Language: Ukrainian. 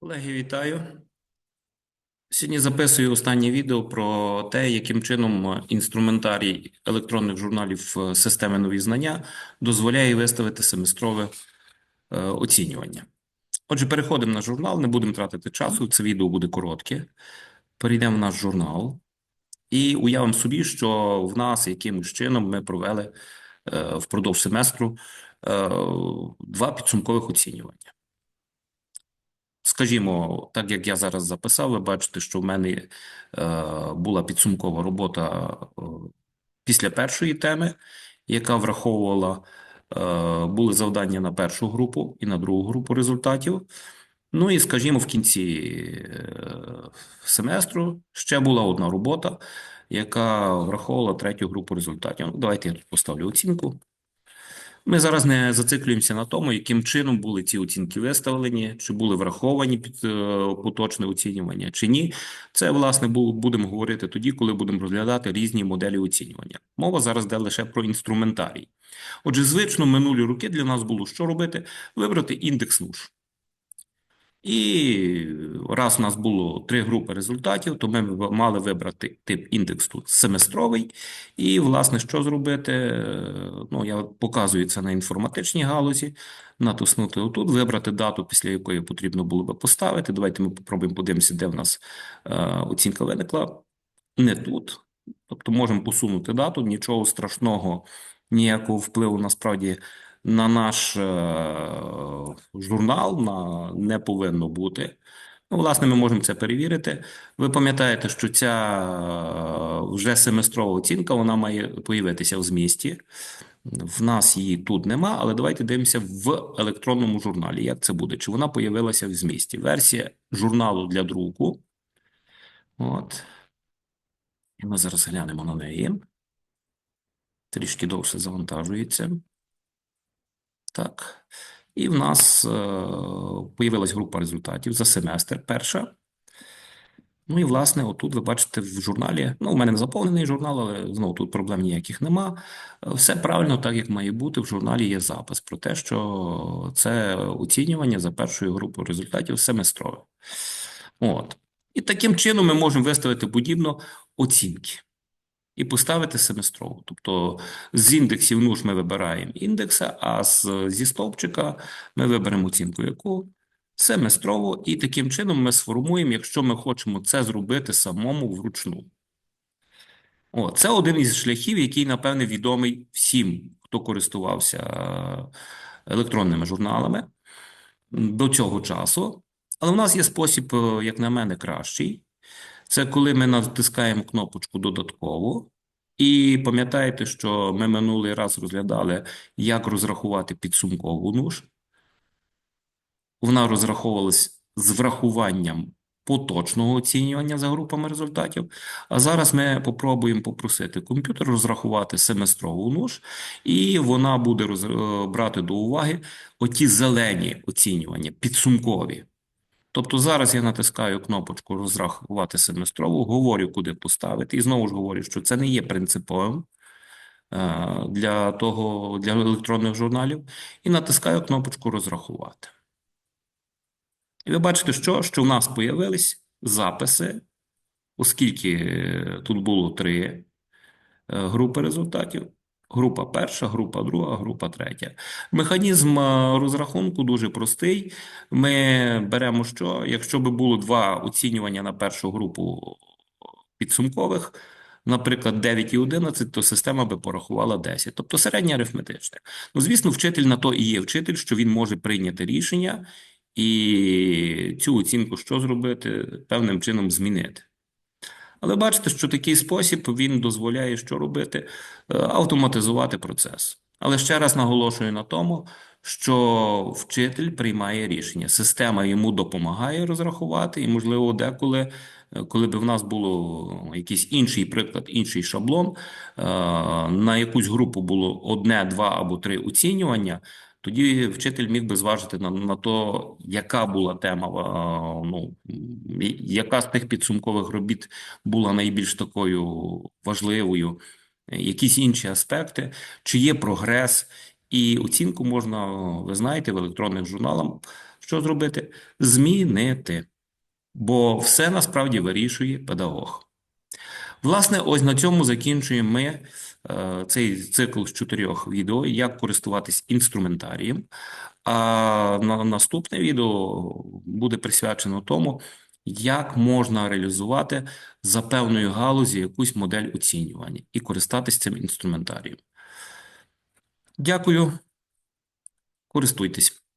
Колеги, вітаю. Сьогодні записую останнє відео про те, яким чином інструментарій електронних журналів е, системи нові знання дозволяє виставити семестрове е, оцінювання. Отже, переходимо на журнал, не будемо тратити часу, це відео буде коротке. Перейдемо в наш журнал і уявимо собі, що в нас якимось чином ми провели е, впродовж семестру два підсумкових оцінювання. Скажімо, так як я зараз записав, ви бачите, що в мене е, була підсумкова робота е, після першої теми, яка враховувала, е, були завдання на першу групу і на другу групу результатів. Ну і, скажімо, в кінці семестру ще була одна робота, яка враховувала третю групу результатів. Давайте я тут поставлю оцінку. Ми зараз не зациклюємося на тому, яким чином були ці оцінки виставлені, чи були враховані під е, поточне оцінювання, чи ні. Це, власне, бу- будемо говорити тоді, коли будемо розглядати різні моделі оцінювання. Мова зараз йде лише про інструментарій. Отже, звично минулі роки для нас було що робити? Вибрати індекс НУШ. І раз у нас було три групи результатів, то ми мали вибрати тип індексу семестровий. І, власне, що зробити? Е, Ну, я показую це на інформатичній галузі. Натиснути отут, вибрати дату, після якої потрібно було би поставити. Давайте ми попробуємо подивимося, де в нас е, оцінка виникла. Не тут. Тобто можемо посунути дату, нічого страшного, ніякого впливу насправді на наш е, журнал на, не повинно бути. Ну, власне, ми можемо це перевірити. Ви пам'ятаєте, що ця е, вже семестрова оцінка вона має появитися в змісті. В нас її тут нема, але давайте дивимося в електронному журналі. Як це буде? Чи вона появилася в змісті? Версія журналу для друку. От. І ми зараз глянемо на неї. Трішки довше завантажується. Так. І в нас е, появилась група результатів за семестр перша. Ну і, власне, отут ви бачите в журналі. Ну, у мене не заповнений журнал, але знову тут проблем ніяких нема. Все правильно, так як має бути. В журналі є запис про те, що це оцінювання за першою групою результатів семестрове. От. І таким чином ми можемо виставити подібно оцінки і поставити семестрову. Тобто з індексів НУШ ми вибираємо індекса, а з, зі стовпчика ми виберемо оцінку, яку семестрову, і таким чином ми сформуємо, якщо ми хочемо це зробити самому вручну. О, це один із шляхів, який, напевне, відомий всім, хто користувався е, електронними журналами до цього часу. Але в нас є спосіб, е, як на мене, кращий. Це коли ми натискаємо кнопочку додатково. І пам'ятаєте, що ми минулий раз розглядали, як розрахувати підсумкову НУШ. Вона розраховувалась з врахуванням поточного оцінювання за групами результатів. А зараз ми попробуємо попросити комп'ютер розрахувати семестрову НУШ, і вона буде е, брати до уваги оті зелені оцінювання, підсумкові. Тобто зараз я натискаю кнопочку розрахувати семестрову, говорю, куди поставити, і знову ж говорю, що це не є принциповим е, для того, для електронних журналів, і натискаю кнопочку розрахувати. І ви бачите, що, що в нас появились записи, оскільки е, тут було три е, групи результатів. Група перша, група друга, група третя. Механізм е, розрахунку дуже простий. Ми беремо що? Якщо би було два оцінювання на першу групу підсумкових, наприклад, 9 і 11, то система би порахувала 10, тобто середнє арифметичне. Ну, звісно, вчитель на то і є вчитель, що він може прийняти рішення і цю оцінку що зробити, певним чином змінити. Але бачите, що такий спосіб він дозволяє що робити? Е, Автоматизувати процес. Але ще раз наголошую на тому, що вчитель приймає рішення. Система йому допомагає розрахувати, і, можливо, деколи, е, коли б в нас було якийсь інший приклад, інший шаблон, е, на якусь групу було одне, два або три оцінювання, тоді вчитель міг би зважити на, на то, яка була тема, е, ну, яка з тих підсумкових робіт була найбільш такою важливою, якісь інші аспекти, чи є прогрес, І оцінку можна, ви знаєте, в електронних журналах що зробити? Змінити. Бо все насправді вирішує педагог. Власне, ось на цьому закінчуємо ми е, цей цикл з чотирьох відео, як користуватись інструментарієм. А на наступне відео буде присвячено тому, як можна реалізувати за певною галузі якусь модель оцінювання і користатись цим інструментарієм. Дякую. Користуйтесь.